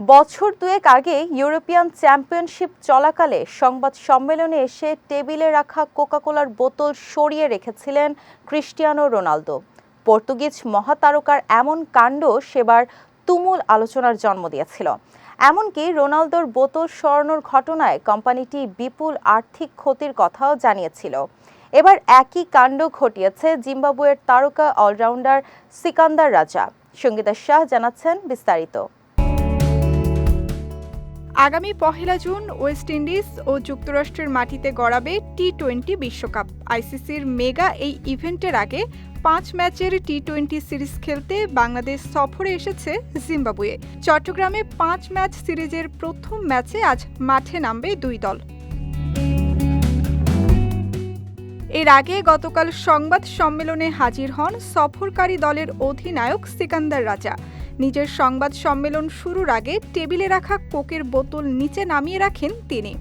বছর দুয়েক আগে ইউরোপিয়ান চ্যাম্পিয়নশিপ চলাকালে সংবাদ সম্মেলনে এসে টেবিলে রাখা কোকাকোলার বোতল সরিয়ে রেখেছিলেন ক্রিস্টিয়ানো রোনালদো। পর্তুগিজ মহাতারকার এমন কাণ্ড সেবার তুমুল আলোচনার জন্ম দিয়েছিল। এমনকি রোনালদোর বোতল সরানোর ঘটনায় কোম্পানিটি বিপুল আর্থিক ক্ষতির কথাও জানিয়েছিল। এবার একই কাণ্ড ঘটিয়েছে জিম্বাবুয়ের তারকা অলরাউন্ডার সিকান্দার রাজা। সঙ্গীতা শাহ জানাচ্ছেন বিস্তারিত। আগামী পহেলা জুন ওয়েস্ট ইন্ডিজ ও যুক্তরাষ্ট্রের মাটিতে গড়াবে টি টোয়েন্টি বিশ্বকাপ। আইসিসির মেগা এই ইভেন্টের আগে পাঁচ ম্যাচের টি টোয়েন্টি সিরিজ খেলতে বাংলাদেশ সফরে এসেছে জিম্বাবুয়ে। চট্টগ্রামে পাঁচ ম্যাচ সিরিজের প্রথম ম্যাচে আজ মাঠে নামবে দুই দল। এর আগে গতকাল সংবাদ সম্মেলনে হাজির হন সফরকারী দলের অধিনায়ক সিকান্দার রাজা। নিজের সংবাদ সম্মেলন শুরুর আগে টেবিলে রাখা কোকের বোতল নিচে নামিয়ে রাখেন তিনি।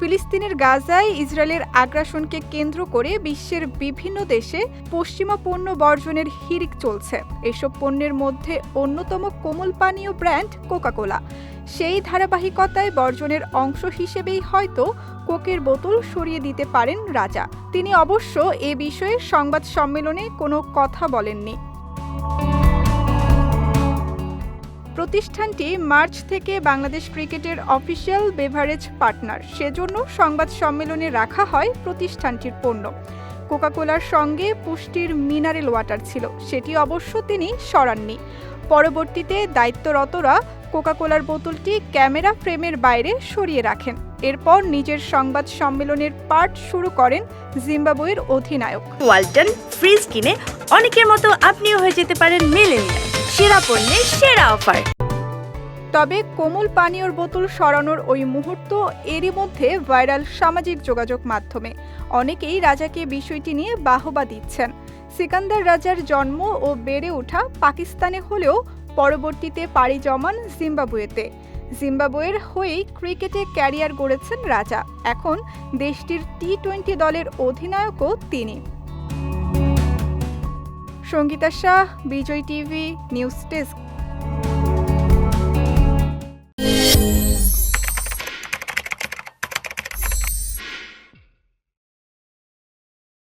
ফিলিস্তিনের গাজায় ইসরায়েলের আগ্রাসনকে কেন্দ্র করে বিশ্বের বিভিন্ন দেশে পশ্চিমা পণ্য বর্জনের হিড়িক চলছে। এসব পণ্যের মধ্যে অন্যতম কোমল পানীয় ব্র্যান্ড কোকাকোলা। সেই ধারাবাহিকতায় বর্জনের অংশ হিসেবেই হয়তো কোকের বোতল সরিয়ে দিতে পারেন রাজা। তিনি অবশ্য এ বিষয়ে সংবাদ সম্মেলনে কোনো কথা বলেননি। প্রতিষ্ঠানটি মার্চ থেকে বাংলাদেশ ক্রিকেটের অফিসিয়াল বেভারেজ পার্টনার। সেজন্য সংবাদ সম্মেলনে রাখা হয় প্রতিষ্ঠানটির পণ্য। কোকাকোলার সঙ্গে পুষ্টির মিনারেল ওয়াটার ছিল। সেটি অবশ্য তিনি সরাননি। পরবর্তীতে দায়িত্বরতরা কোকাকোলার বোতলটি ক্যামেরা ফ্রেমের বাইরে সরিয়ে রাখেন। এরপর নিজের সংবাদ সম্মেলনের পার্ট শুরু করেন জিম্বাবুয়ের অধিনায়ক। ওয়ালটন ফ্রিজ কিনে অনেকের মতো আপনিও হয়ে যেতে পারেন মেলেনিয়া সেরা পণ্যের সেরা অফার। তবে কোমল পানীয়র বোতল সরানোর ওই মুহূর্ত এরই মধ্যে ভাইরাল সামাজিক যোগাযোগ মাধ্যমে। অনেকেই রাজাকে বিষয়টি নিয়ে বাহবা দিচ্ছেন। সিকান্দার রাজার জন্ম ও বেড়ে ওঠা পাকিস্তানে হলেও পরবর্তীতে পাড়ি জমান জিম্বাবুয়েতে। জিম্বাবুয়ের হয়েই ক্রিকেটে ক্যারিয়ার গড়েছেন রাজা। এখন দেশটির টি টোয়েন্টি দলের অধিনায়কও তিনি। Sangeeta Shah, Bijoy TV, news desk.